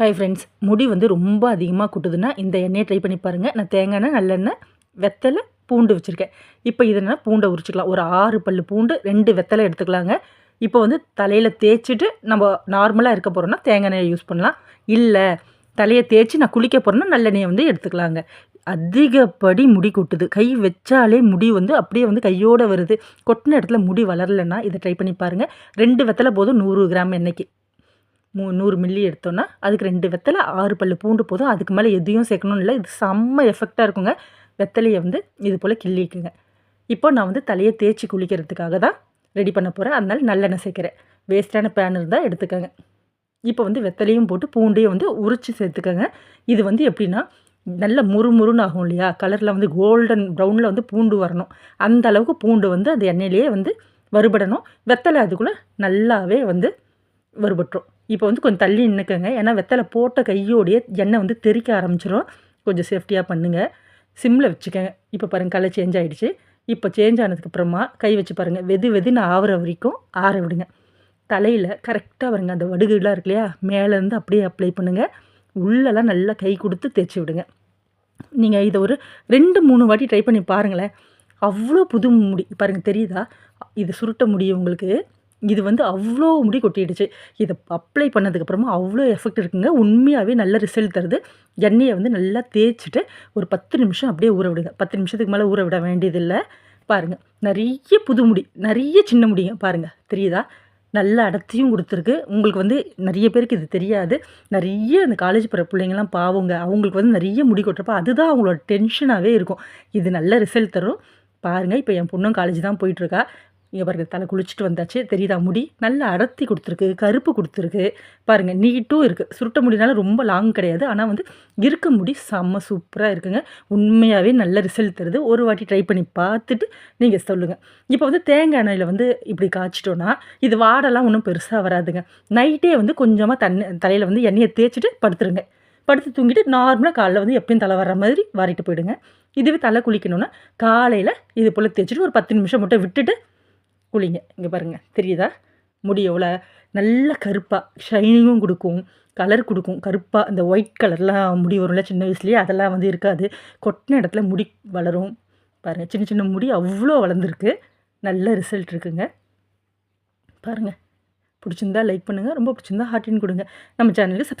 Hi friends முடி வந்து ரொம்ப அதிகமாக கொட்டுதுன்னா இந்த எண்ணெயை ட்ரை பண்ணி பாருங்கள் நான் தேங்காய் எண்ணெய் நல்லெண்ணெய் வெத்தலை பூண்டு வச்சுருக்கேன். இப்போ இதனால் பூண்டை உரிச்சிக்கலாம். ஒரு ஆறு பல் பூண்டு ரெண்டு வெத்தலை எடுத்துக்கலாங்க. இப்போ வந்து தலையில் தேய்ச்சிட்டு நம்ம நார்மலாக இருக்க போகிறோன்னா தேங்காய் எண்ணெயை யூஸ் பண்ணலாம். இல்லை தலையை தேய்ச்சி நான் குளிக்க போகிறேன்னா நல்லெண்ணெயை வந்து எடுத்துக்கலாங்க. அதிகப்படி முடி கொட்டுது. கை வச்சாலே முடி வந்து அப்படியே வந்து கையோடு வருது. கொட்டின இடத்துல முடி வளரலைன்னா இதை ட்ரை பண்ணி பாருங்கள் ரெண்டு வெத்தலை போதும் நூறு கிராம் எண்ணெய்க்கு. மூ நூறு மில்லி எடுத்தோன்னா அதுக்கு ரெண்டு வெத்தலை ஆறு பல் பூண்டு போதும். அதுக்கு மேலே எதையும் சேர்க்கணும் இல்லை. இது செம்ம எஃபெக்டாக இருக்குங்க. வெத்தலையை வந்து இது போல் கிள்ளிக்குங்க இப்போ நான் வந்து தலையை தேய்ச்சி குளிக்கிறதுக்காக தான் ரெடி பண்ண போகிறேன் அதனால் நல்லெண்ணெய் சேர்க்குறேன். வேஸ்ட்டான பேன் இருந்தால் எடுத்துக்கோங்க. இப்போ வந்து வெத்தலையும் போட்டு பூண்டையும் வந்து உரித்து சேர்த்துக்கோங்க. இது வந்து எப்படின்னா நல்ல முறுமுறுன்னு ஆகும் இல்லையா? கலரில் வந்து கோல்டன் ப்ரௌனில் வந்து பூண்டு வரணும். அந்த அளவுக்கு பூண்டு வந்து அந்த எண்ணெயிலேயே வந்து வறுபடணும். வெத்தலை அதுக்குள்ளே நல்லாவே வந்து வறுபட்டுரும். இப்போ வந்து கொஞ்சம் தள்ளி நின்றுக்கங்க ஏன்னா வெத்தலை போட்ட கையோடைய எண்ணெய் வந்து தெறிக்க ஆரம்பிச்சிடும் கொஞ்சம் சேஃப்டியாக பண்ணுங்கள் சிம்மில் வச்சுக்கோங்க. இப்போ பாருங்கள் கலர் சேஞ்ச் ஆகிடுச்சு இப்போ சேஞ்ச் ஆனதுக்கப்புறமா கை வச்சு பாருங்கள் வெது வெதுன்னு ஆகிற வரைக்கும் ஆற விடுங்க. தலையில் கரெக்டாக வருங்க. அந்த வடுகுலாம் இருக்கு இல்லையா? மேலேருந்து அப்படியே அப்ளை பண்ணுங்கள் உள்ளெல்லாம் நல்லா கை கொடுத்து தேய்ச்சி விடுங்க. நீங்கள் இதை ஒரு ரெண்டு மூணு வாட்டி ட்ரை பண்ணி பாருங்களேன். அவ்வளோ புது முடி பாருங்கள் தெரியுதா? இது சுருட்ட முடியும் உங்களுக்கு. இது வந்து அவ்வளோ முடி கொட்டிடுச்சு. இதை அப்ளை பண்ணதுக்கப்புறமா அவ்வளோ எஃபெக்ட் இருக்குங்க. உண்மையாகவே நல்ல ரிசல்ட் தருது. எண்ணெயை வந்து நல்லா தேய்ச்சிட்டு ஒரு பத்து நிமிஷம் அப்படியே ஊற விடுங்க. பத்து நிமிஷத்துக்கு மேலே ஊற விட வேண்டியதில்லை. பாருங்கள் நிறைய புது முடி நிறைய சின்ன முடிங்க. பாருங்கள் தெரியுதா? நல்ல அடர்த்தியும் கொடுத்துருக்கு. உங்களுக்கு வந்து நிறைய பேருக்கு இது தெரியாது. நிறைய அந்த காலேஜ் போகிற பிள்ளைங்கள்லாம் பாவங்க. அவங்களுக்கு வந்து நிறைய முடி கொட்டுறப்ப அதுதான் அவங்களோட டென்ஷனாகவே இருக்கும். இது நல்ல ரிசல்ட் தரும். பாருங்கள் இப்போ என் பொண்ணும் காலேஜ் தான் போயிட்டுருக்கா இங்கே பாருங்கள் தலை குளிச்சுட்டு வந்தாச்சு. தெரியுதா முடி? நல்லா அடர்த்தி கொடுத்துருக்கு கருப்பு கொடுத்துருக்கு. பாருங்கள் நீட்டும் இருக்குது சுருட்ட முடினால ரொம்ப லாங் கிடையாது. ஆனால் வந்து இருக்க முடி செம்ம சூப்பராக இருக்குங்க. உண்மையாகவே நல்ல ரிசல்ட் தருது. ஒரு வாட்டி ட்ரை பண்ணி பார்த்துட்டு நீங்கள் சொல்லுங்கள் இப்போ வந்து தேங்காய் எண்ணெயில் வந்து இப்படி காய்ச்சிட்டோன்னா இது வாடெல்லாம் ஒன்றும் பெருசாக வராதுங்க. நைட்டே வந்து கொஞ்சமாக தண்ணி தலையில் வந்து எண்ணெயை தேய்ச்சிட்டு படுத்துருங்க. படுத்து தூங்கிட்டு நார்மலாக காலைல வந்து எப்பயும் தலை வர்ற மாதிரி வாரிட்டு போயிடுங்க. இதுவே தலை குளிக்கணும்னா காலையில் இது போல் தேய்ச்சிட்டு ஒரு பத்து நிமிஷம் மட்டும் விட்டுட்டு கூலிங்க. இங்கே பாருங்கள் தெரியுதா? முடி எவ்வளோ நல்ல கருப்பாக ஷைனிங்கும் கொடுக்கும். கலர் கொடுக்கும். கருப்பாக இந்த ஒயிட் கலர்லாம் முடி வரும்ல சின்ன வயசுலேயே அதெல்லாம் வந்து இருக்காது. கொட்டின இடத்துல முடி வளரும். பாருங்கள் சின்ன சின்ன முடி அவ்வளோ வளர்ந்துருக்கு. நல்ல ரிசல்ட் இருக்குங்க. பாருங்கள் பிடிச்சிருந்தா லைக் பண்ணுங்கள் ரொம்ப பிடிச்சிருந்தா ஹார்ட்டின் கொடுங்க. நம்ம சேனலுக்கு சப்ஸ்கிரைப்